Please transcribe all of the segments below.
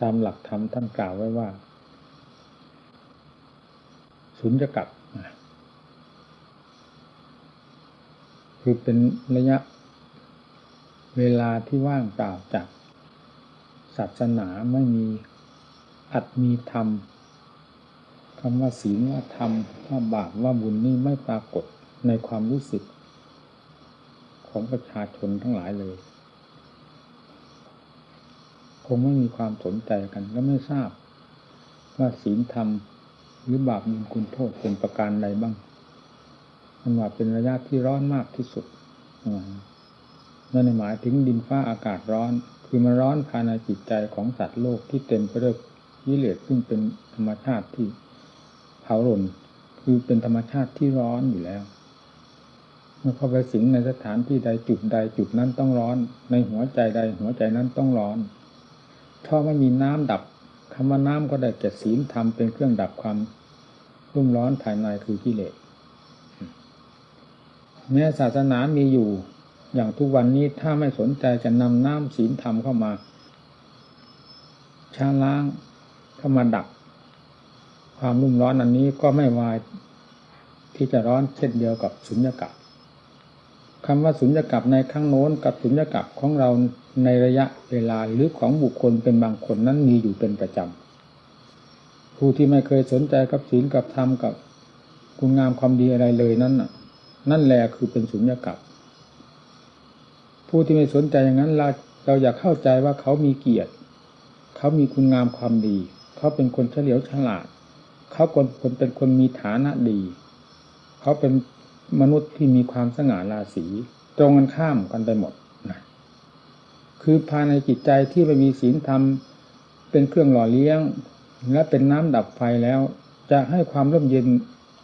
ตามหลักธรรมท่านกล่าวไว้ว่า สุญญกัตนะ คือเป็นระยะเวลาที่ว่างเปล่าจากศาสนาไม่มีอัดมีธรรมคำว่าศีลว่าธรรมว่าบาปว่าบุญนี่ไม่ปรากฏในความรู้สึก ของประชาชนทั้งหลายเลย คงไม่มีความสนใจกันและไม่ทราบ ว่าศีลธรรมหรือบาปมีคุณโทษเป็นประการใดบ้าง มันว่าเป็นระยะที่ร้อนมากที่สุดนั่นหมายถึงดินฟ้าอากาศร้อน คือมันร้อนภายในจิตใจของสัตว์โลกที่เต็มไปด้วยยิเลสซึ่งเป็นธรรมชาติที่เผารนคือเป็นธรรมชาติที่ร้อนอยู่แล้วเมื่อเข้าไปสิงในสถานที่ใดจุดใดจุดนั้นต้องร้อน ในหัวใจใดหัวใจนั้นต้องร้อน ถ้าไม่มีน้ำดับคำว่าน้ำก็ได้แก่ศีลธรรมเป็นเครื่องดับความรุ่มร้อนภายในคือกิเลส แม้ศาสนามีอยู่อย่างทุกวันนี้ถ้าไม่สนใจจะนำน้ำศีลธรรมเข้ามาชาล้างเข้ามาดับความรุ่มร้อนอันนี้ก็ไม่วายที่จะร้อนเช่นเดียวกับสุญญากาศคำว่าสุญญากาศในข้างโน้นกับสุญญากาศของเราในระยะเวลาหรือของบุคคลเป็นบางคนนั้นมีอยู่เป็นประจำผู้ที่ไม่เคยสนใจกับศีลกับธรรมกับคุณงามความดีอะไรเลยนั้นน่ะ นั่นแหละคือเป็นสุญญากาศผู้ที่ไม่สนใจอย่างนั้นเราเราอยากเข้าใจว่าเขามีเกียรติ เขามีคุณงามความดี เขาเป็นคนเฉลียวฉลาด เขาคนคนเป็นคนมีฐานะดี เขาเป็นมนุษย์ที่มีความสง่าราศี ตรงกันข้ามกันไปหมดนะคือภายในจิตใจที่ไม่มีศีลธรรมเป็นเครื่องหล่อเลี้ยง และเป็นน้ำดับไฟแล้ว จะให้ความร่มเย็น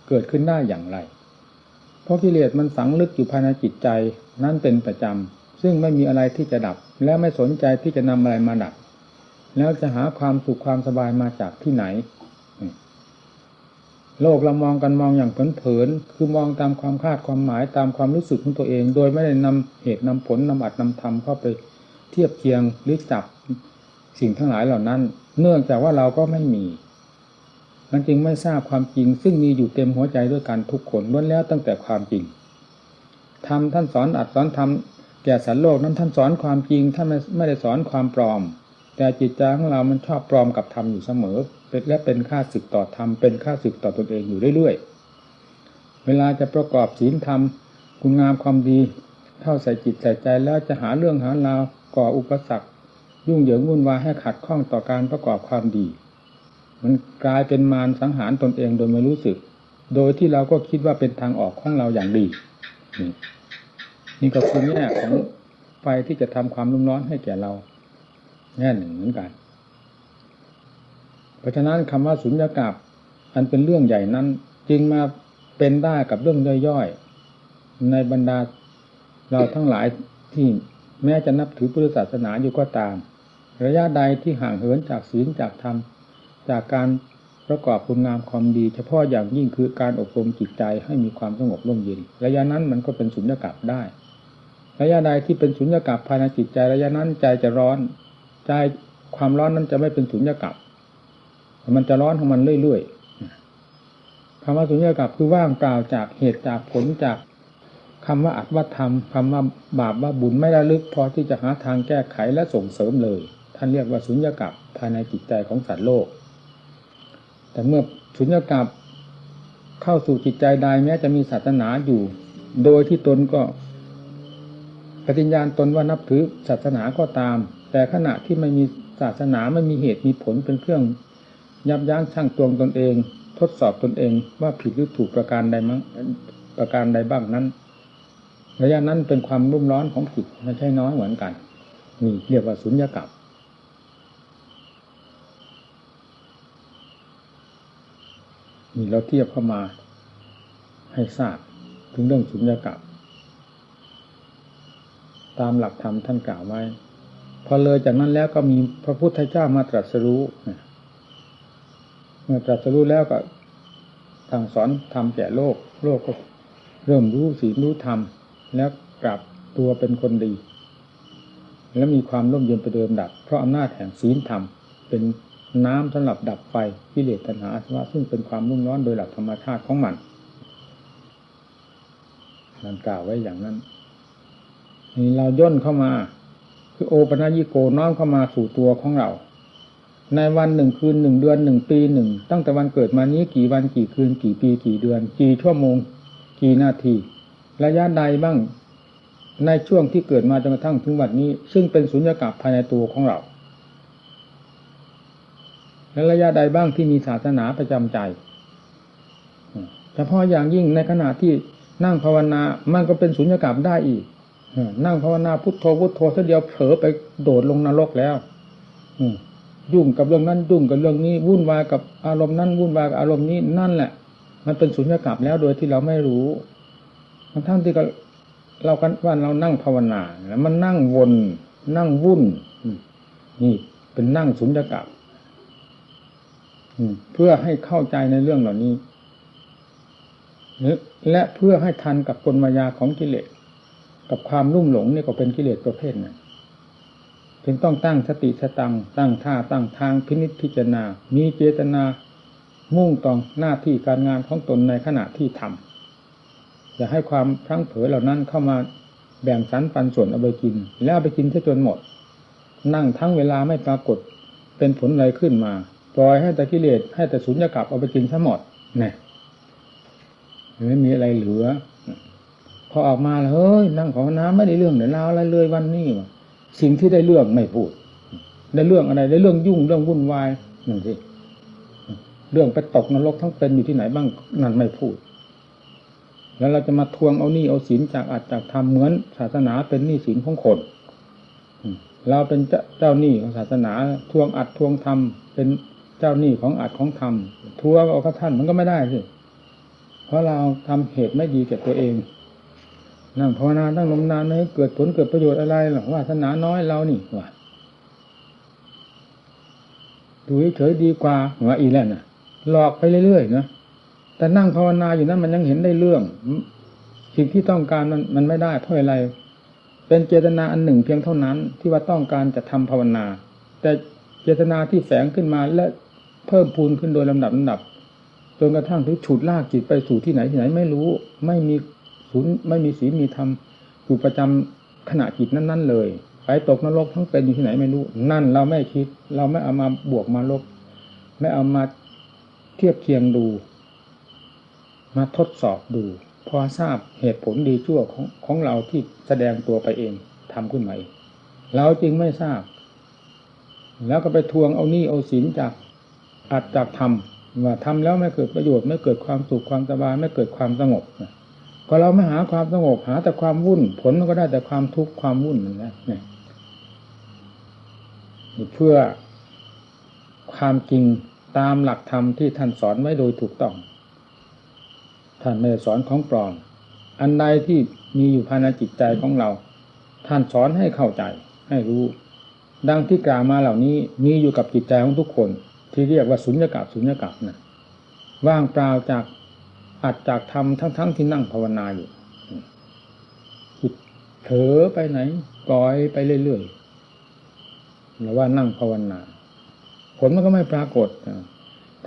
เกิดขึ้นได้อย่างไร เพราะกิเลสมันฝังลึกอยู่ภายในจิตใจนั่นเป็นประจำ ซึ่งไม่มีอะไรที่จะดับ และไม่สนใจที่จะนำอะไรมาดับ แล้วจะหาความสุขความสบายมาจากที่ไหน โลกเรามองกันมองอย่างเผินๆคือมองตามความคาดความหมายตามความรู้สึกของตัวเอง โดยไม่ได้นำเหตุนำผลนำอัดนำธรรมเข้าไปเทียบเคียงหรือจับสิ่งทั้งหลายเหล่านั้น เนื่องจากว่าเราก็ไม่มี มันจึงไม่ทราบความจริง ซึ่งมีอยู่เต็มหัวใจด้วยกันทุกคนล้วนแล้วตั้งแต่ความจริงทำท่านสอนอัดสอนทำแก่สัตว์โลกนั้นท่านสอนความจริงท่านไม่ได้สอนความปลอม แต่จิตใจของเรามันชอบปลอมกับธรรมอยู่เสมอเป็นและเป็นค่าศึกต่อธรรมเป็นค่าศึกต่อตนเองอยู่เรื่อยๆเวลาจะประกอบศีลธรรมคุณงามความดีเข้าใส่จิตใส่ใจแล้วจะหาเรื่องหาราวก่ออุปสรรค ยุ่งเหยิงวุ่นวายให้ขัดข้องต่อการประกอบความดี มันกลายเป็นมารสังหารตนเองโดยไม่รู้สึก โดยที่เราก็คิดว่าเป็นทางออกของเราอย่างดี นี่ก็คือแง่ของไฟที่จะทำความรุ่มร้อนให้แก่เราแง่หนึ่งเหมือนกัน เพราะฉะนั้นคำว่าสุญญากาศอันเป็นเรื่องใหญ่นั้น จึงมาเป็นได้กับเรื่องย่อยๆ ในบรรดาเราทั้งหลายที่แม้จะนับถือพุทธศาสนาอยู่ก็ตาม ระยะใดที่ห่างเหินจากศีลจากธรรม จากการประกอบคุณงามความดี เฉพาะอย่างยิ่งคือการอบรมจิตใจให้มีความสงบร่มเย็น ระยะนั้นมันก็เป็นสุญญากาศได้ ระยะใดที่เป็นสุญญากาศภายในจิตใจระยะนั้นใจจะร้อน ใจความร้อนนั้นจะไม่เป็นสุญญากาศมันจะร้อนของมันเรื่อยๆคำว่าสุญญากาศคือว่างเปล่าจากเหตุจากผลจากคำว่าอัตว่าธรรมคำว่าบาปว่าบุญไม่ระลึกพอที่จะหาทางแก้ไขและส่งเสริมเลย ท่านเรียกว่าสุญญากาศภายในจิตใจของสัตว์โลก แต่เมื่อสุญญากาศเข้าสู่จิตใจใดแม้จะมีศาสนาอยู่ โดยที่ตนก็ปฏิญญาณตนว่านับถือศาสนาก็ตาม แต่ขณะที่ไม่มีศาสนาไม่มีเหตุมีผลเป็นเครื่อง ยับยั้งชั่งตวงตนเอง ทดสอบตนเองว่าผิดหรือถูกประการใดมั้งประการใดบ้างนั้นระยะนั้นเป็นความรุ่มร้อนของจิตไม่ใช่น้อยเหมือนกันนี่เรียกว่าสุญญากาศ นี่เราเทียบเข้ามาให้ทราบถึงเรื่องสุญญากาศตามหลักธรรมท่านกล่าวไว้ พอเลยจากนั้นแล้วก็มีพระพุทธเจ้ามาตรัสรู้เมื่อตรัสรู้แล้วก็ทางสอนธรรมแก่โลก โลกก็เริ่มรู้ศีลรู้ธรรม แล้วกลับตัวเป็นคนดี แล้วมีความร่มเย็นไปเดิมดับ เพราะอำนาจแห่งศีลธรรมเป็น น้ำสำหรับดับไฟกิเลสตัณหาอาสวะซึ่งเป็นความรุ่มร้อนโดยหลักธรรมชาติของมันนั่นกล่าวไว้อย่างนั้นนี่เราย่นเข้ามา คือโอปัญญิโกน้อมเข้ามาสู่ตัวของเรา ในวันหนึ่งคืนหนึ่งเดือนหนึ่งปีหนึ่งตั้งแต่วันเกิดมานี้กี่วันกี่คืน กี่ปีกี่เดือน กี่ชั่วโมง กี่นาที ระยะใดบ้างในช่วงที่เกิดมาจนกระทั่งถึงวันนี้ ซึ่งเป็นสุญญากาศภายในตัวของเรา และระยะใดบ้างที่มีศาสนาประจำใจเฉพาะอย่างยิ่งในขณะที่นั่งภาวนามันก็เป็นสุญญากาศได้อีกนั่งภาวนาพุทโธพุทโธทียเดียวเผลอไปโดดลงนรกแล้วยุ่งกับเรื่องนั้นยุ่งกับเรื่องนี้วุ่นวายกับอารมณ์นั้นวุ่นวายกับอารมณ์นี้นั่นแหละ มันเป็นสุญญากาศแล้วโดยที่เราไม่รู้ทั้งที่ก็เรากันว่าเรานั่งภาวนาแล้วมันนั่งวนนั่งวุ่นนี่เป็นนั่งสุญญากาศ เพื่อให้เข้าใจในเรื่องเหล่านี้ และเพื่อให้ทันกับกลมายาของกิเลสกับความรุ่มหลงนี่ก็เป็นกิเลสประเภทนั้นจึงต้องตั้งสติสตังตั้งท่าตั้งทางพินิจพิจารณา มีเจตนา มุ่งต่อหน้าที่การงานของตนในขณะที่ทำอย่าให้ความพลั้งเผลอเหล่านั้นเข้ามาแบ่งสรรปันส่วนเอาไปกิน แล้วเอาไปกินซะจนหมด นั่งทั้งเวลาไม่ปรากฏเป็นผลอะไรขึ้นมา ปล่อยให้แต่กิเลสให้แต่สุญญากาศเอาไปกินซะหมดเนี่ยไม่มีอะไรเหลือ พอออกมาแล้วเฮ้ยนั่งของน้ำไม่ได้เรื่องเดี๋ยวลาวอะไรเลยวันนี้สิ่งที่ได้เรื่องไม่พูด ได้เรื่องอะไร ได้เรื่องยุ่งเรื่องวุ่นวายนั่นสิเรื่องไปตกนรกทั้งเป็นอยู่ที่ไหนบ้างนั่นไม่พูด แล้วเราจะมาทวงเอาหนี้เอาสินจากอาจจากทำเหมือนศาสนาเป็นหนี้สินของคนเราเป็นเจ้าหนี้ของศาสนาทวงอัดทวงทำเป็น เจ้าหนี้ของอัดของทำทัวงเอาข้าท่านมันก็ไม่ได้สิเพราะเราทำเหตุไม่ดีแก่ตัวเองนั่งภาวนาตั้งลมนานเลยเกิดผลเกิดประโยชน์อะไรหรอว่าศาสนาน้อยเรานี่ว่าดูเฉยดีกว่าว่าอีแล้วนะหลอกไปเรื่อยๆนะแต่นั่งภาวนาอยู่นั้นมันยังเห็นได้เรื่องสิ่งที่ต้องการมันมันไม่ได้เพราะอะไร เป็นเจตนาอันหนึ่งเพียงเท่านั้น ที่ว่าต้องการจะทำภาวนา แต่เจตนาที่แฝงขึ้นมาและ เพิ่มพูนขึ้นโดยลำดับลำดับจนกระทั่งถึงฉุดลากจิตไปสู่ที่ไหนที่ไหนไม่รู้ ไม่มีศูนย์ไม่มีศีลมีธรรมอยู่ประจำขณะจิตนั้น ๆ เลยไปตกนรกทั้งเป็นอยู่ที่ไหนไม่รู้ นั่นเราไม่คิด เราไม่เอามาบวกมาลบ ไม่เอามาเทียบเคียงดู มาทดสอบดู พอทราบเหตุผลดีชั่วของของเราที่แสดงตัวไปเองทำขึ้นมาเองเราจริงไม่ทราบ แล้วก็ไปทวงเอานี่เอาศีลจาก อัดจากธรรมว่าทำแล้วไม่เกิดประโยชน์ไม่เกิดความสุขความสบายไม่เกิดความสงบก็เราไม่หาความสงบหาแต่ความวุ่น ผลมันก็ได้แต่ความทุกข์ความวุ่นนั่นแหละเนี่ยเพื่อความจริงตามหลักธรรมที่ท่านสอนไว้โดยถูกต้อง ท่านไม่ได้สอนของปลอมอันใดที่มีอยู่ภายในจิตใจของเรา ท่านสอนให้เข้าใจให้รู้ ดังที่กล่าวมาเหล่านี้มีอยู่กับจิตใจของทุกคน ที่เรียกว่าสุญญากาศสุญญากาศนะว่างเปล่าจากอัดจากทำทั้งๆทที่นั่งภาวนาอยู่จิตเถอไปไหนปล่อยไปเรื่อยๆหรือว่านั่งภาวนา ผลมันก็ไม่ปรากฏ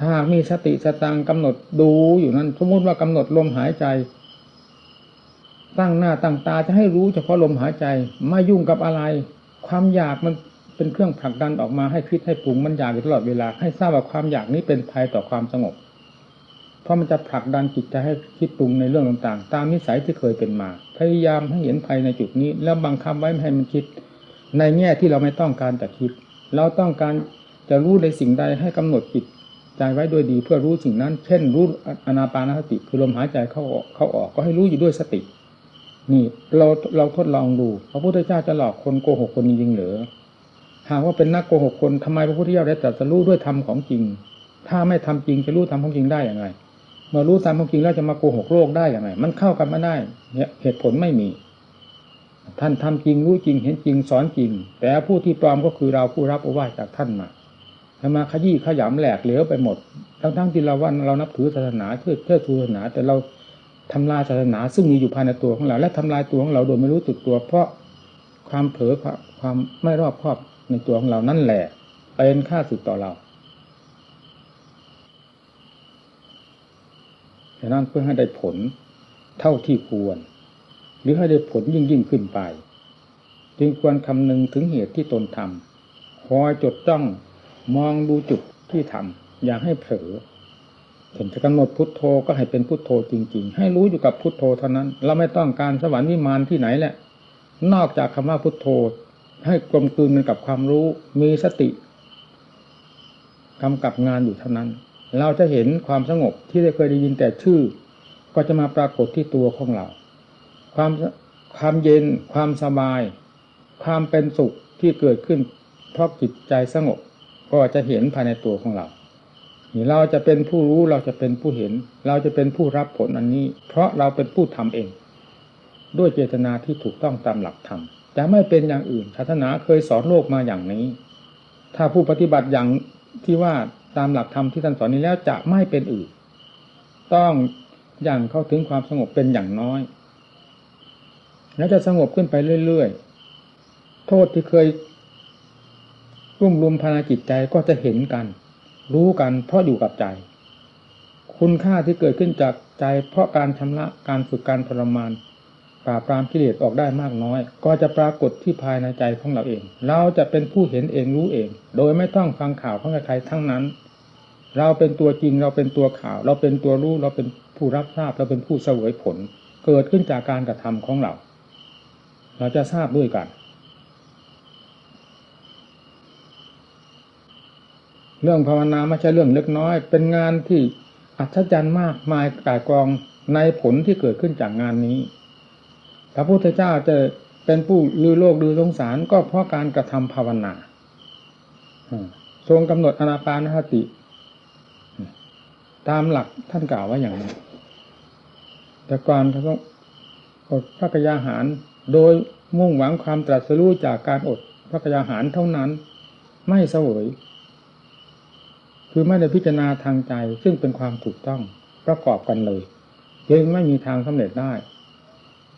ถ้ามีสติสตังกำหนดดูอยู่นั้น สมมติว่ากำหนดลมหายใจ ตั้งหน้าตั้งตาจะให้รู้เฉพาะลมหายใจไม่ยุ่งกับอะไร ความอยากมัน เป็นเครื่องผลักดันออกมาให้คิดให้ปรุงมันอยากอยู่ตลอดเวลา ให้ทราบว่าความอยากนี้เป็นภัยต่อความสงบ เพราะมันจะผลักดันจิตใจให้คิดปรุงในเรื่องต่างๆ ตามนิสัยที่เคยเป็นมา พยายามให้เห็นภัยในจุดนี้ แล้วบังคับไว้ไม่ให้มันคิด ในแง่ที่เราไม่ต้องการแต่คิด เราต้องการจะรู้ในสิ่งใดให้กำหนดจิตใจไว้โดยดีเพื่อรู้สิ่งนั้น เช่น รู้อนาปานสติ คือลมหายใจเข้าออกเข้าออกก็ให้รู้อยู่ด้วยสติ นี่เราเราทดลองดูพระพุทธเจ้าจะหลอกคนโกหกคนจริงหรือ หากว่าเป็นนักโกหกคนทำไมพระพุทธเจ้าได้ตรัสรู้ด้วยธรรมของจริง ถ้าไม่ทำจริงจะรู้ธรรมของจริงได้อย่างไรเมื่อรู้ธรรมของจริงแล้วจะมาโกหกโลกได้อย่างไรมันเข้ากันไม่ได้เนี่ยเหตุผลไม่มี ท่านทำจริงรู้จริงเห็นจริงสอนจริง แต่ผู้ที่ปลอมก็คือเราผู้รับโอวาทจากท่านมาทำมาขยี้ขยำแหลกเหลวไปหมด ทั้งๆที่เราว่าเรานับถือศาสนาเชื่อเชื่อศาสนา แต่เราทำลายศาสนา ซึ่งมีอยู่ภายในตัวของเรา และทำลายตัวของเราโดยไม่รู้สึกตัว เพราะความเผลอความไม่รอบคอบ ในตัวของเรานั่นแหละ เป็นค่าสึกต่อเราฉะนั้นเพื่อให้ได้ผลเท่าที่ควร หรือให้ได้ผลยิ่งยิ่งขึ้นไป จึงควรคำนึงถึงเหตุที่ตนทำคอยจดจ้องมองดูจุดที่ทำอย่าให้เผลอเห็นจะกำหนดพุทโธก็ให้เป็นพุทโธจริง ๆ ให้รู้อยู่กับพุทโธเท่านั้น เราไม่ต้องการสวรรค์วิมานที่ไหนแหละ นอกจากคำว่าพุทโธ ให้กลมกลืนกันกับความรู้ มีสติกำกับงานอยู่เท่านั้น เราจะเห็นความสงบที่ได้เคยได้ยินแต่ชื่อ ก็จะมาปรากฏที่ตัวของเรา ความความเย็น ความสบาย ความเป็นสุขที่เกิดขึ้น เพราะจิตใจสงบ ก็จะเห็นภายในตัวของเราเราจะเป็นผู้รู้เราจะเป็นผู้เห็น เราจะเป็นผู้รับผลอันนี้ เพราะเราเป็นผู้ทำเอง ด้วยเจตนาที่ถูกต้องตามหลักธรรม จะไม่เป็นอย่างอื่นศาสนาเคยสอนโลกมาอย่างนี้ ถ้าผู้ปฏิบัติอย่างที่ว่าตามหลักธรรมที่ท่านสอนนี้แล้วจะไม่เป็นอื่น ต้องอย่างเข้าถึงความสงบเป็นอย่างน้อย แล้วจะสงบขึ้นไปเรื่อยๆ โทษที่เคยรุ่มรุมภายในจิตใจก็จะเห็นกัน รู้กันเพราะอยู่กับใจ คุณค่าที่เกิดขึ้นจากใจเพราะการชำระการฝึกการทรมาน ราบปรามกิเลสออกได้มากน้อย ก็จะปรากฏที่ภายในใจของเราเอง เราจะเป็นผู้เห็นเองรู้เอง โดยไม่ต้องฟังข่าวของใครทั้งนั้น เราเป็นตัวจริงเราเป็นตัวข่าว เราเป็นตัวรู้เราเป็นผู้รับทราบเราเป็นผู้เสวยผล เกิดขึ้นจากการกระทำของเรา เราจะทราบด้วยกัน เรื่องภาวนาไม่ใช่เรื่องเล็กน้อย เป็นงานที่อัศจรรย์มากมายกายกองในผลที่เกิดขึ้นจากงานนี้ ระพุทธเจ้าจะเป็นผู้ลือโลกลือสงสารก็เพราะการกระทำภาวนาทรงกำหนดอนาปานสติ ตามหลักท่านกล่าวว่าอย่างนี้ แต่ก่อนเขาต้องอดพระกยาหารโดยมุ่งหวังความตรัสรู้จากการอดพระกยาหารเท่านั้น ไม่เสวยคือไม่ได้พิจารณาทางใจซึ่งเป็นความถูกต้องประกอบกันเลย จึงไม่มีทางสำเร็จได้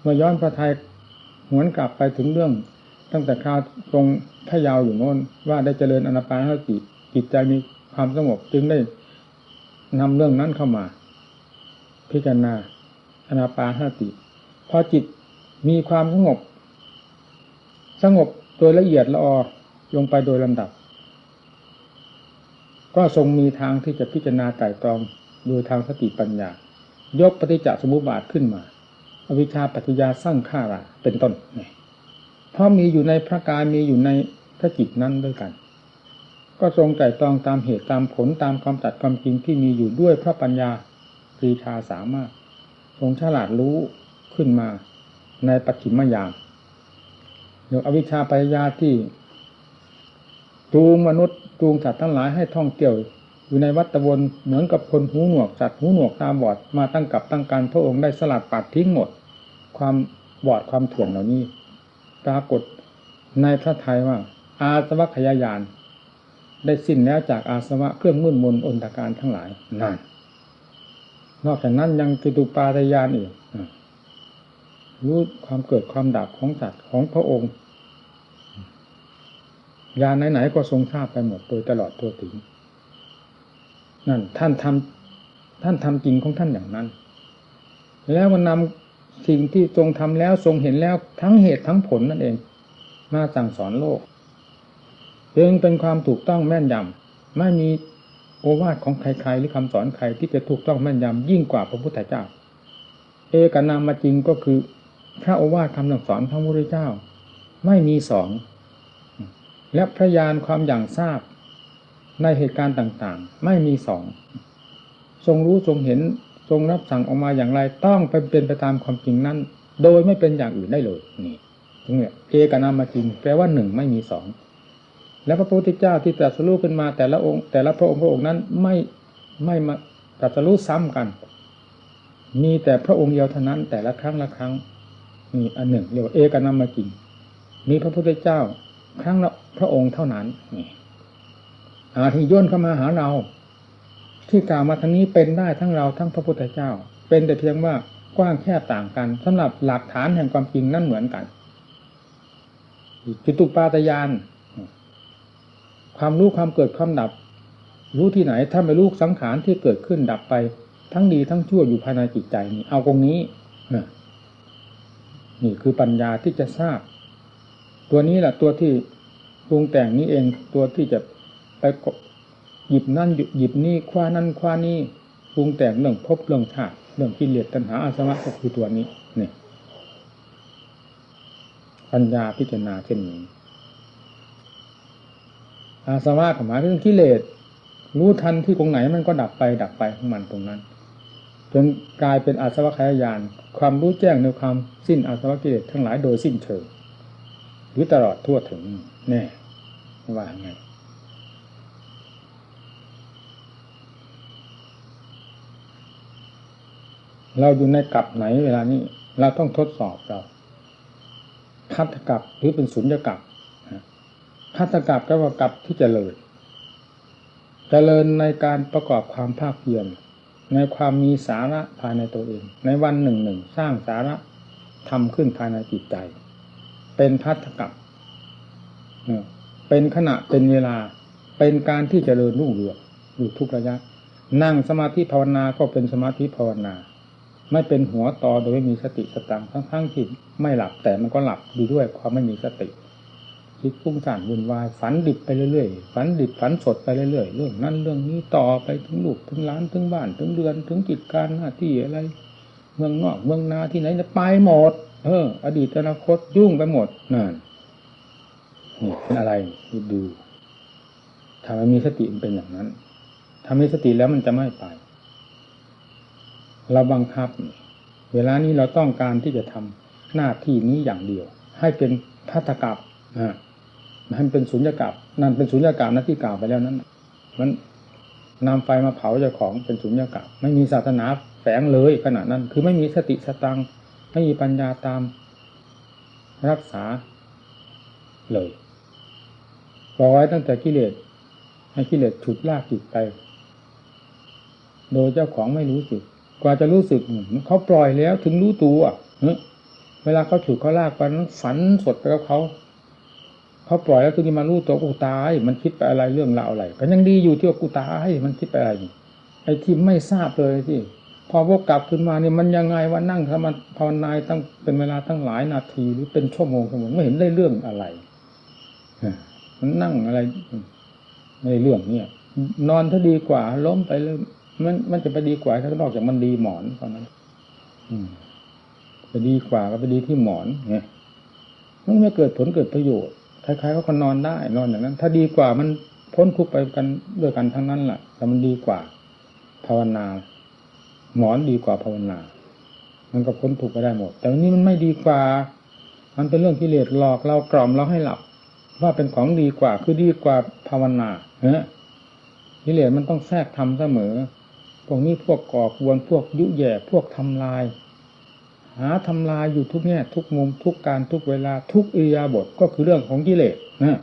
เมื่อย้อนพระไทยหวนกลับไปถึงเรื่อง ตั้งแต่คราวตรงพยาวอยู่โน้นว่าได้เจริญอนาปานสติจิตใจมีความสงบจึงได้นำเรื่องนั้นเข้ามา พิจารณาอนาปานสติพอจิตมีความสงบ สงบโดยละเอียดละออลงไปโดยลำดับ ก็ทรงมีทางที่จะพิจารณาไต่ตรองโดยทางสติปัญญา ยกปฏิจจสมุปบาทขึ้นมา อวิชชาปัจจยาสร้างข้าระเป็นต้นนี่เพราะมีอยู่ในพระกายมีอยู่ในพระจิตนั้นด้วยกัน ก็ทรงใจตองตามเหตุตามผลตามความตัดความจริงที่มีอยู่ด้วยพระปัญญาปรีชาสามารถ ทรงฉลาดรู้ขึ้นมาในปัจฉิมยามเดี๋ยวอวิชชาปัญญาที่จูงมนุษย์จูงสัตว์ทั้งหลายให้ท่องเที่ยว อยู่ในวัฏวนเหมือนกับคนหูหนวกสัตว์หูหนวกตามบอดมาตั้งกับตั้งการพระองค์ได้สลัดปัดทิ้งหมด ความบอดความถ่วงเหล่านี้ ปรากฏในพระทัยว่า อาสวะขยายาน ได้สิ้นแล้วจากอาสวะเครื่องมืดมนอนตการทั้งหลายนั่นนอกจากนั้นยังกิตุปาตยานอีกรู้ความเกิดความดับของสัตว์ของพระองค์ยานไหนๆก็ทรงทราบไปหมดโดยตลอดตัวถึง นั่นท่านทำท่านทำจริงของท่านอย่างนั้น แล้วมันนำสิ่งที่ทรงทำแล้วทรงเห็นแล้วทั้งเหตุทั้งผลนั่นเอง มาสั่งสอนโลกจึงเป็นความถูกต้องแม่นยำไม่มีโอวาทของใครๆหรือคำสอนใครที่จะถูกต้องแม่นยำยิ่งกว่าพระพุทธเจ้า เอกนามมาจริงก็คือพระโอวาทคำสั่งสอนพระพุทธเจ้า ไม่มีสองและพระญาณความอย่างทราบ ในเหตุการณ์ต่างๆ ไม่มีสอง ทรงรู้ทรงเห็นทรงรับสั่งออกมาอย่างไรต้องไปเป็นไปตามความจริงนั้น โดยไม่เป็นอย่างอื่นได้เลยนี่ตรงนี้เอกนามาจริง แปลว่าหนึ่งไม่มีสองแล้วพระพุทธเจ้าที่ตรัสรู้ขึ้นมาแต่ละองค์ แต่ละพระองค์พระองค์นั้นไม่ไม่มาตรัสรู้ซ้ำกัน มีแต่พระองค์เดียวเท่านั้น แต่ละครั้งละครั้งนี่อันหนึ่งเรียกว่าเอกนามากิงมีพระพุทธเจ้า ครั้งละพระองค์เท่านั้นนี่ ที่ย่นเข้ามาหาเรา ที่กล่าวมาทั้งนี้เป็นได้ทั้งเราทั้งพระพุทธเจ้า เป็นแต่เพียงว่ากว้างแค่ต่างกันสำหรับหลักฐานแห่งความจริงนั่นเหมือนกันจิตุปาตยาน ความรู้ความเกิดความดับ รู้ที่ไหนถ้าไม่รู้สังขารที่เกิดขึ้นดับไป ทั้งดีทั้งชั่วอยู่ภายในจิตใจนี่เอาตรงนี้นี่คือปัญญาที่จะทราบ ตัวนี้แหละตัวที่ปรุงแต่งนี้เองตัวที่จะ ไปหยิบนั่นหยิบนี่คว้านั่นคว้านี่ปรุงแต่งเรื่องพบเรื่องชาติเรื่องกิเลสตัณหาอาสวะก็คือตัวนี้นี่ปัญญาพิจารณาเช่นนี้ อาสวะหมายถึงกิเลสรู้ทันที่ตรงไหนมันก็ดับไป ดับไปของมันตรงนั้นจนกลายเป็นอาสวะขยายาน ความรู้แจ้งในความสิ้นอาสวะกิเลสทั้งหลายโดยสิ้นเชิงหรือตลอดทั่วถึงแน่ว่าไง เราอยู่ในกลับไหนเวลานี้ เราต้องทดสอบเรา พัฒกับหรือเป็นสุญญกับพัฒกับก็ว่ากับที่จเจริญเจริญในการประกอบความภาคเพียรในความมีสาระภายในตัวเอง ในวันหนึ่งหนึ่งสร้างสาระทำขึ้นภายในจิตใจ เป็นพัฒกับเป็นขณะเป็นเวลาเป็นการที่จเจริญรุ่งเรืองอยู่ทุกระยะ นั่งสมาธิภาวนาก็เป็นสมาธิภาวนา ไม่เป็นหัวต่อโดยไม่มีสติสตังทั้งๆที่ไม่หลับแต่มันก็หลับดีด้วยความไม่มีสติ คิดฟุ้งซ่านวุ่นวายฝันดิบไปเรื่อยๆฝันดิบฝันสดไปเรื่อยๆเรื่องนั้นเรื่องนี้ต่อไปถึงลูกถึงล้านถึงบ้านถึงเดือนถึงกิจการหน้าที่อะไร เมืองนอกเมืองนาที่ไหนจะไปหมด เออ อดีตอนาคตยุ่งไปหมดนั่นนี่เป็นอะไรคิดดูถ้ามันมีสติมันเป็นอย่างนั้นถ้ามีสติแล้วมันจะไม่ไป เราบังคับ เวลานี้เราต้องการที่จะทำหน้าที่นี้อย่างเดียว ให้เป็นพัฒกับนะให้เป็นสุญญากาศนั่นเป็นสุญญากาศนะที่กล่าวไปแล้วนั้น มันนำไฟมาเผาเจ้าของเป็นสุญญากาศไม่มีศาสนาแฝงเลยขณะนั้น คือไม่มีสติสตังไม่มีปัญญาตามรักษาเลยปล่อยตั้งแต่กิเลสให้กิเลสฉุดลากจิตไป โดยเจ้าของไม่รู้สึก กว่าจะรู้สึกเขาปล่อยแล้วถึงรู้ตัวเวลาเขาฉุดเขาลากไปนั้นฝันสดไปกับเขาเขาปล่อยแล้วถึงมารู้ตัวกูตาย มันคิดไปอะไรเรื่องราวอะไรก็ยังดีอยู่ที่ว่ากูตายมันคิดไปอะไรไอ้ที่ไม่ทราบเลยที่พอวกกลับขึ้นมาเนี่ยมันยังไงว่านั่งทำมันภาวนาตั้งเป็นเวลาตั้งหลายนาทีหรือเป็นชั่วโมงชั่วโมงไม่เห็นได้เรื่องอะไรมันนั่งอะไรในเรื่องเนี่ยนอนถ้าดีกว่าล้มไปเลย มันมันจะไปดีกว่าถ้านอกจากมันดีหมอนตอนนั้น อืมจะดีกว่าก็ไปดีที่หมอนไงมันไม่เกิดผลเกิดประโยชน์คล้ายๆก็คนนอนได้นอนอย่างนั้น ถ้าดีกว่ามันพ้นทุกไปกันด้วยกันทั้งนั้นแหละแต่มันดีกว่า ภาวนา หมอนดีกว่าภาวนา มันก็พ้นทุกไปได้หมด แต่วันนี้มันไม่ดีกว่า มันเป็นเรื่องกิเลสหลอกเรากล่อมเราให้หลับ ว่าเป็นของดีกว่า คือดีกว่าภาวนาเฮ้กิเลสมันต้องแทรกทำเสมอ วกนี้พวกก่อกวนพวกยุแย่พวกทำลาย หาทำลายอยู่ทุกแง่ทุกมุมทุกการทุกเวลาทุกอิยาบทก็คือเรื่องของกิเลสนะ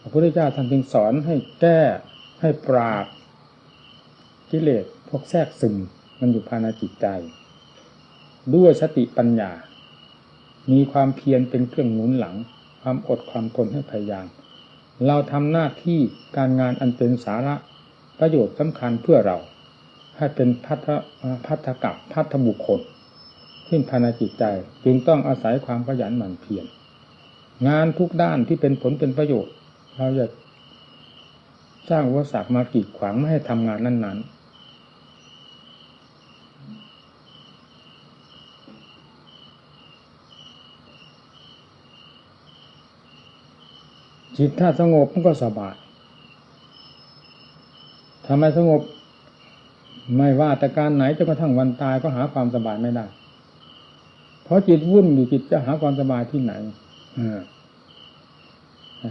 พระพุทธเจ้าท่านจึงสอนให้แก้ให้ปราบกิเลสพวกแทรกซึมมันอยู่ภายในจิตใจ ด้วยสติปัญญา มีความเพียรเป็นเครื่องหนุนหลัง ความอดความทนให้พยายาม เราทำหน้าที่การงานอันเป็นสาระ ประโยชน์สำคัญเพื่อเรา ให้เป็นพัฒพัฒกับพัฒบุคคล ขึ้นภายในจิตใจจึงต้องอาศัยความขยันหมั่นเพียร งานทุกด้านที่เป็นผลเป็นประโยชน์ เราจะสร้างวัสดุมากีดขวางไม่ให้ทำงานนั้น ๆจิตถ้าสงบมันก็สบาย ทำไมสงบ ไม่ว่าแต่การไหนจนกระทั่งวันตายก็หาความสบายไม่ได้ เพราะจิตวุ่นอยู่จิตจะหาความสบายที่ไหน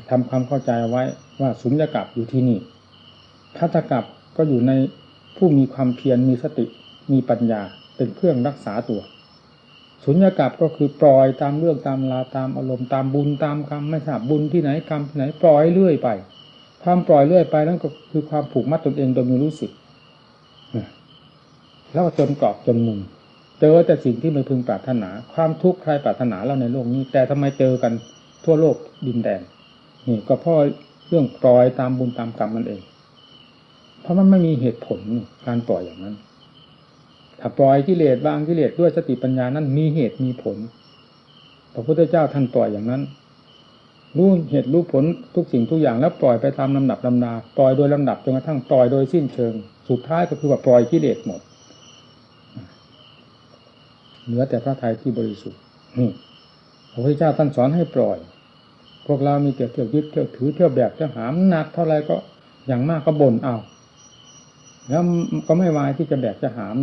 ทำความเข้าใจไว้ว่าสุญญากาศอยู่ที่นี่พัฒกับก็อยู่ในผู้มีความเพียรมีสติมีปัญญาเป็นเครื่องรักษาตัว สุญญากาศก็คือปล่อยตามเรื่องตามลาตามอารมณ์ตามบุญตามกรรมไม่ทราบบุญที่ไหนกรรมที่ไหนปล่อยเรื่อยไป ความปล่อยเรื่อยไปนั่นก็คือความผูกมัดตนเองโดยไม่รู้สึกแล้วก็จนกรอบจนมุมเจอแต่สิ่งที่ไม่พึงปรารถนา ความทุกข์ใครปรารถนาเราในโลกนี้ แต่ทำไมเจอกันทั่วโลกดินแดนนี่ก็เพราะเรื่องปล่อยตามบุญตามกรรมนั่นเอง เพราะมันไม่มีเหตุผลการปล่อยอย่างนั้น ถ้าปล่อยกิเลสบางกิเลสด้วยสติปัญญานั้นมีเหตุมีผลพระพุทธเจ้าท่านปล่อยอย่างนั้น รู้เหตุรู้ผลทุกสิ่งทุกอย่างแล้วปล่อยไปตามลำดับลำนาปล่อยโดยลำดับจนกระทั่งปล่อยโดยสิ้นเชิง สุดท้ายก็คือว่าปล่อยกิเลสหมด เหลือแต่พระทัยที่บริสุทธิ์นี่พระพุทธเจ้าท่านสอนให้ปล่อย พวกเรามีแต่ยวเที่ยวยึดเที่ยวถือเที่ยวแบกเที่ยวหามหนักเท่าไรก็อย่างมากก็บ่นเอา แล้วก็ไม่วายที่จะแบกจะหาม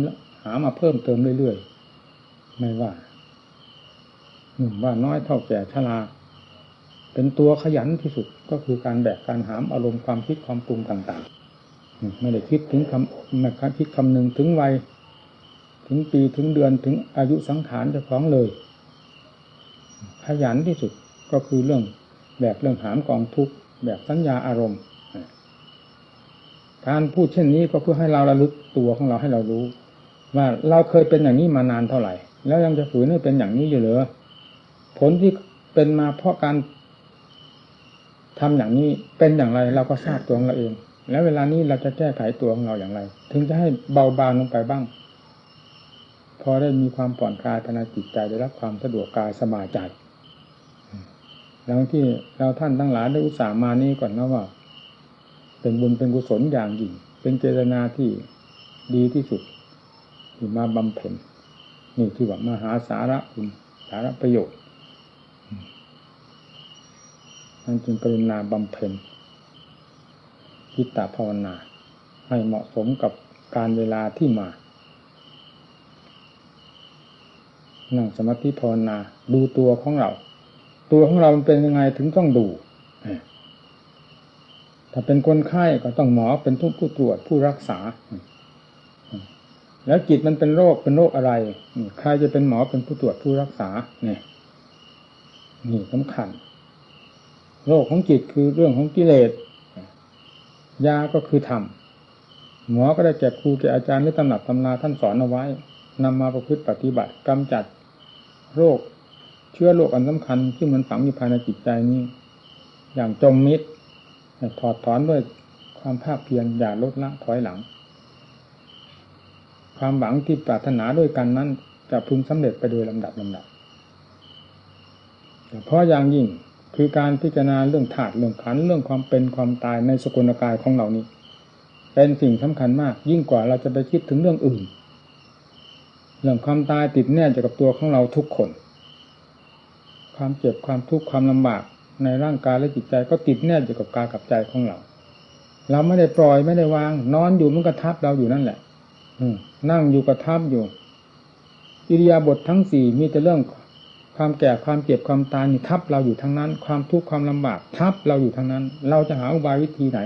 หามาเพิ่มเติมเรื่อยๆ ไม่ว่าหนุ่มว่าน้อยเท่าแก่ชรา เป็นตัวขยันที่สุดก็คือการแบกการหามอารมณ์ความคิดความปรุงต่างๆ ไม่ได้คิดถึงคำไม่คิดคำหนึ่งถึงวัย ถึงปีถึงเดือนถึงอายุสังขารเจ้าของเลย ขยันที่สุดก็คือเรื่องแบบเรื่องหามกองทุกแบบสัญญาอารมณ์ การพูดเช่นนี้ก็เพื่อให้เราระลึกตัวของเราให้เรารู้ ว่าเราเคยเป็นอย่างนี้มานานเท่าไหร่ แล้วยังจะฝืนให้เป็นอย่างนี้อยู่เหรือผลที่เป็นมาเพราะการ ทำอย่างนี้เป็นอย่างไรเราก็ทราบตัวของเราเอง แล้วเวลานี้เราจะแก้ไขตัวของเราอย่างไร ถึงจะให้เบาบางลงไปบ้าง พอได้มีความผ่อนคลายภายในจิตใจได้รับความสะดวกกายสบายใจแล้วที่เราท่านทั้งหลายได้อุตส่าห์มานี้ก่อนนะว่า เป็นบุญเป็นกุศลอย่างยิ่ง เป็นเจตนาที่ดีที่สุดที่มาบำเพ็ญนี่ที่ว่ามหาสาระคุณสาระประโยชน์ นั่นจึงกรุณาบำเพ็ญคิตตภาวนา ให้เหมาะสมกับการเวลาที่มา นั่งสมาธิภาวนา ดูตัวของเรา ตัวของเรามันเป็นยังไงถึงต้องดู ถ้าเป็นคนไข้ก็ต้องหมอเป็นทุกผู้ตรวจผู้รักษา แล้วจิตมันเป็นโรคเป็นโรคอะไร ใครจะเป็นหมอเป็นผู้ตรวจผู้รักษาเนี่ยนี่สำคัญ โรคของจิตคือเรื่องของกิเลสยาก็คือธรรมหมอก็ได้แก่ครูแก่อาจารย์หรือตำหนักตำนาท่านสอนเอาไว้นำมาประพฤติปฏิบัติกำจัดโรคเชื้อโรคอันสำคัญที่มันฝังอยู่ภายในจิตใจนี้ อย่างจมมิดถอดถอนด้วยความภาคเพียรอย่าลดละถอยหลัง ความหวังที่ปรารถนาด้วยกันนั้น จะพึงสำเร็จไปโดยลำดับลำดับเพราะอย่างยิ่ง คือการพิจารณาเรื่องถาดเรื่องขันเรื่องความเป็นความตายในสกุลกายของเรานี้ เป็นสิ่งสำคัญมาก ยิ่งกว่าเราจะไปคิดถึงเรื่องอื่น เรื่องความตายติดแน่อยู่กับตัวของเราทุกคน ความเจ็บความทุกข์ความลำบากในร่างกายและจิตใจก็ติดแน่อยู่กับกายกับใจของเรา เราไม่ได้ปล่อยไม่ได้วาง นอนอยู่มันก็ทับเราอยู่นั่นแหละ อืนั่งอยู่ก็ทับอยู่อิริยาบถททั้งสี่มีแต่เรื่อง ความแก่ความเจ็บความตายนี่ทับเราอยู่ทั้งนั้น ความทุกข์ความลำบากทับเราอยู่ทั้งนั้น เราจะหาอุบายวิธีไหน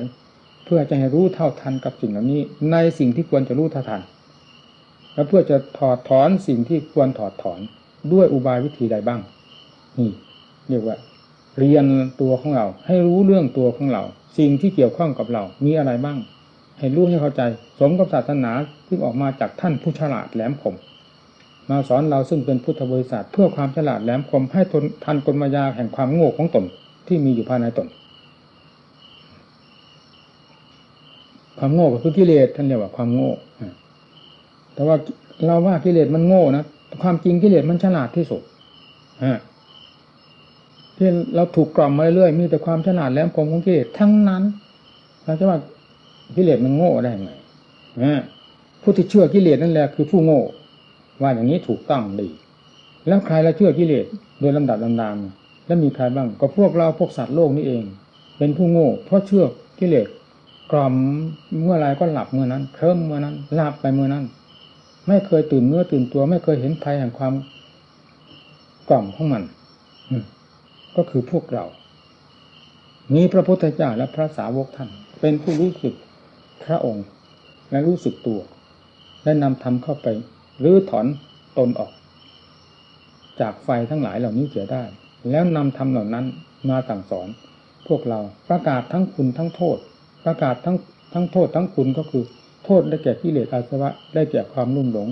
เพื่อจะให้รู้เท่าทันกับสิ่งเหล่านี้ ในสิ่งที่ควรจะรู้เท่าทัน แล้วเพื่อจะถอดถอนสิ่งที่ควรถอดถอนด้วยอุบายวิธีใดบ้าง นี่เรียกว่า เรียนตัวของเรา ให้รู้เรื่องตัวของเรา สิ่งที่เกี่ยวข้องกับเรา มีอะไรบ้าง ให้รู้ให้เข้าใจ สมกับศาสนาที่ออกมาจากท่านผู้ฉลาดแหลมคม มาสอนเราซึ่งเป็นพุทธบริษัทเพื่อความฉลาดแหลมคมให้ทนทันกลมายาแห่งความโง่ของตนที่มีอยู่ภายในตน ความโง่ก็คือกิเลสท่านเรียกว่าความโง่แต่ว่าเราว่ากิเลสมันโง่นะความจริงกิเลสมันฉลาดที่สุดฮะที่เราถูกกล่อมมาเรื่อยมีแต่ความฉลาดแหลมคมของกิเลสทั้งนั้นเราจะว่ากิเลสมันโง่ได้ไงผู้ที่เชื่อกิเลสนั่นแหละคือผู้โง่ ว่าอย่างนี้ถูกต้องดี แล้วใครละเชื่อกิเลสโดยลำดับลำดามแล้วมีใครบ้างก็พวกเราพวกสัตว์โลกนี่เอง เป็นผู้โง่เพราะเชื่อกิเลสกล่อมเมื่อไรก็หลับเมื่อนั้นเคลิ้มเมื่อนั้นหลับไปเมื่อนั้น ไม่เคยตื่นเนื้อตื่นตัว ไม่เคยเห็นภัยแห่งความกล่อมของมันก็คือพวกเรามีพระพุทธเจ้าและพระสาวกท่าน เป็นผู้รู้สึกพระองค์และรู้สึกตัว และนำธรรมเข้าไป หรือถอนตนออก จากไฟทั้งหลายเหล่านี้เสียได้ แล้วนำธรรมเหล่านั้นมาสั่งสอน พวกเราประกาศทั้งคุณทั้งโทษ ประกาศทั้งทั้งโทษทั้งคุณก็คือ โทษได้แก่กิเลสอาสวะ ได้แก่ความลุ่มหลง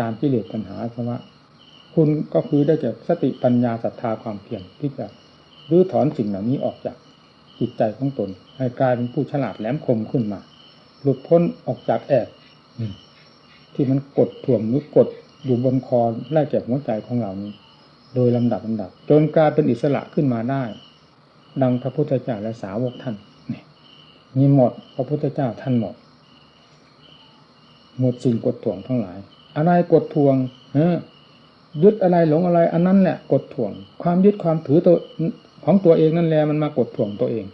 ตามกิเลสปัญหาอาสวะ คุณก็คือได้แก่สติปัญญาศรัทธาความเพียรที่จะรื้อถอนสิ่งเหล่านี้ออกจากจิตใจของตน ให้กลายเป็นผู้ฉลาดแหลมคมขึ้นมา หลุดพ้นออกจากแอบ ที่มันกดถ่วงหรือกดอยู่บนคอไล่แก่หัวใจของเรานี้ โดยลำดับลำดับ จนกลายเป็นอิสระขึ้นมาได้ ดังพระพุทธเจ้าและสาวกท่านนี่มีหมดพระพุทธเจ้าท่านหมดหมดสิ่งกดถ่วงทั้งหลาย อะไรกดถ่วงเออยึดอะไรหลงอะไร อันนั้นแหละกดถ่วง ความยึดความถือตัวของตัวเองนั่นแหละมันมากดถ่วงตัวเอง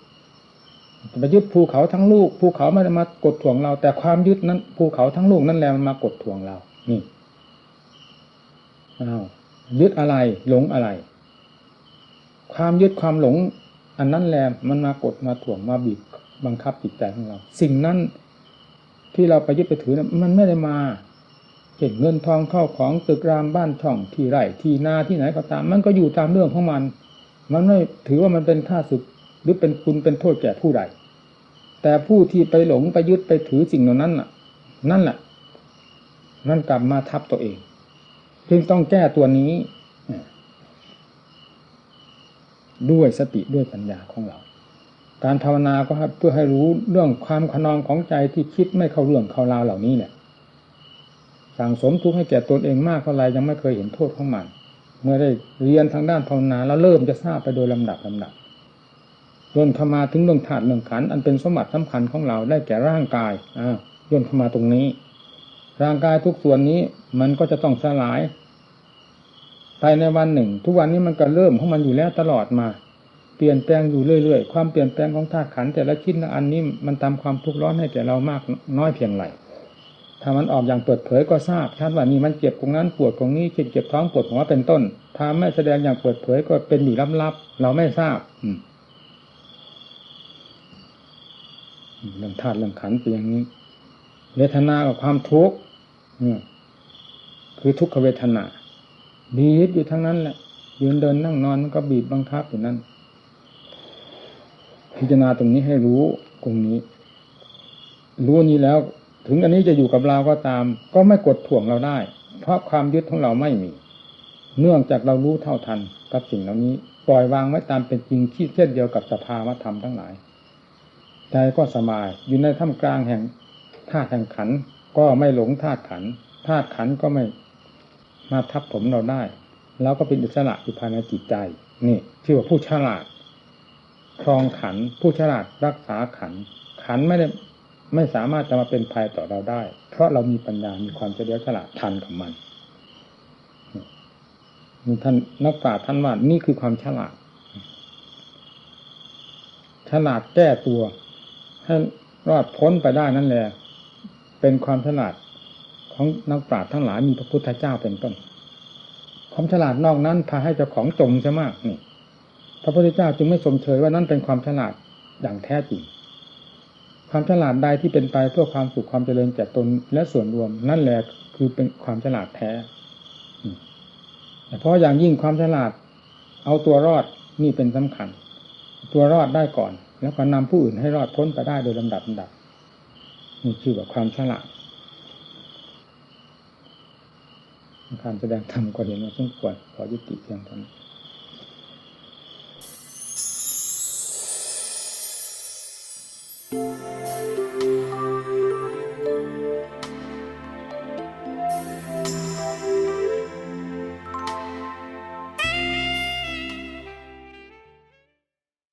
ไปยึดภูเขาทั้งลูกภูเขาไม่ได้มากดถ่วงเรา แต่ความยึดนั้นภูเขาทั้งลูกนั่นแหละมันมากดถ่วงเรา นี่อ้าวยึดอะไร หลงอะไร ความยึดความหลง อันนั้นแหละมันมากดมาถ่วงมาบีบบังคับจิตใจของเรา สิ่งนั้นที่เราไปยึดไปถือนะมันไม่ได้มาเก็บเงินทองเข้าของตึกรามบ้านช่องที่ไร่ที่นาที่ไหนก็ตาม มันก็อยู่ตามเรื่องของมัน มันไม่ถือว่ามันเป็นค่าศึก รือเป็นคุณเป็นโทษแก่ผู้ใด แต่ผู้ที่ไปหลงไปยึดไปถือสิ่งเหล่านั้นน่ะ นั่นแหละนั่นกลับมาทับตัวเอง จึงต้องแก้ตัวนี้ ด้วยสติด้วยปัญญาของเรา การภาวนาก็เพื่อให้รู้เรื่องความขนองของใจที่คิดไม่เข้าเรื่องเข้าราวเหล่านี้เนี่ยสั่งสมทุกข์ให้แก่ตนเองมากเท่าไรยังไม่เคยเห็นโทษของมัน เมื่อได้เรียนทางด้านภาวนาแล้วเริ่มจะทราบไปโดยลำดับลำดับ จนเข้ามาถึงเรื่องธาตุเรื่องขันอันเป็นสมบัติสำคัญของเราได้แก่ร่างกายอ่าย่นเข้ามาตรงนี้ ร่างกายทุกส่วนนี้มันก็จะต้องสลายภายในวันหนึ่ง ทุกวันนี้มันก็เริ่มของมันอยู่แล้วตลอดมา เปลี่ยนแปลงอยู่เรื่อยๆ ความเปลี่ยนแปลงของธาตุขันแต่ละชิ้นละอันนี้มันตามความทุกข์ร้อนให้แก่เรามากน้อยเพียงไรถ้ามันออกอย่างเปิดเผยก็ทราบชัดว่านี่มันเจ็บตรงนั้นปวดตรงนี้เจ็บเจ็บท้องปวดหัวเป็นต้นถ้าไม่แสดงอย่างเปิดเผยก็เป็นอยู่ลับๆเราไม่ทราบ อืม เรื่องธาตุเรื่องขันเป็นอย่างนี้เวทนากับความทุกข์คือทุกขเวทนาบีบอยู่ทั้งนั้นแหละยืนเดินนั่งนอนมันก็บีบบังคับอยู่นั่นพิจารณาตรงนี้ให้รู้ตรงนี้ รู้นี้แล้ว ถึงอันนี้จะอยู่กับเราก็ตาม ก็ไม่กดถ่วงเราได้ เพราะความยึดของเราไม่มี เนื่องจากเรารู้เท่าทันกับสิ่งเหล่านี้ ปล่อยวางไว้ตามเป็นจริงที่เช่นเดียวกับสภาวธรรมทั้งหลาย ใจก็สบาย อยู่ในท่ามกลางแห่งธาตุแห่งขัน ก็ไม่หลงธาตุขันธาตุขันก็ไม่มาทับผมเราได้เราก็เป็นอิสระอยู่ภายในจิตใจ นี่ชื่อว่าผู้ฉลาดครองขันผู้ฉลาดรักษาขัน ขันไม่ได้ไม่สามารถจะมาเป็นภัยต่อเราได้ เพราะเรามีปัญญา มีความเฉลียวฉลาดทันกับมันมีท่านนักปราชญ์ท่านว่านี่คือความฉลาด ฉลาดแก้ตัว ให้รอดพ้นไปได้นั่นแหละเป็นความฉลาดของนักปราชญ์ทั้งหลายมีพระพุทธเจ้าเป็นต้นความฉลาดนอกนั้นพาให้เจ้าของจมใช่มากนี่พระพุทธเจ้าจึงไม่สมเชยว่านั่นเป็นความฉลาดอย่างแท้จริง ความฉลาดใดที่เป็นไปเพื่อความสุขความเจริญแก่ตนและส่วนรวม นั่นแหละคือเป็นความฉลาดแท้เพราะอย่างยิ่งความฉลาด เอาตัวรอดนี่เป็นสำคัญ ตัวรอดได้ก่อน แล้วก็นำผู้อื่นให้รอดพ้นไปได้โดยลำดับลำดับนี่คือแบบความฉลาดการแสดงธรรมก็เห็นว่าสมควรขอยุติเพียงเท่านี้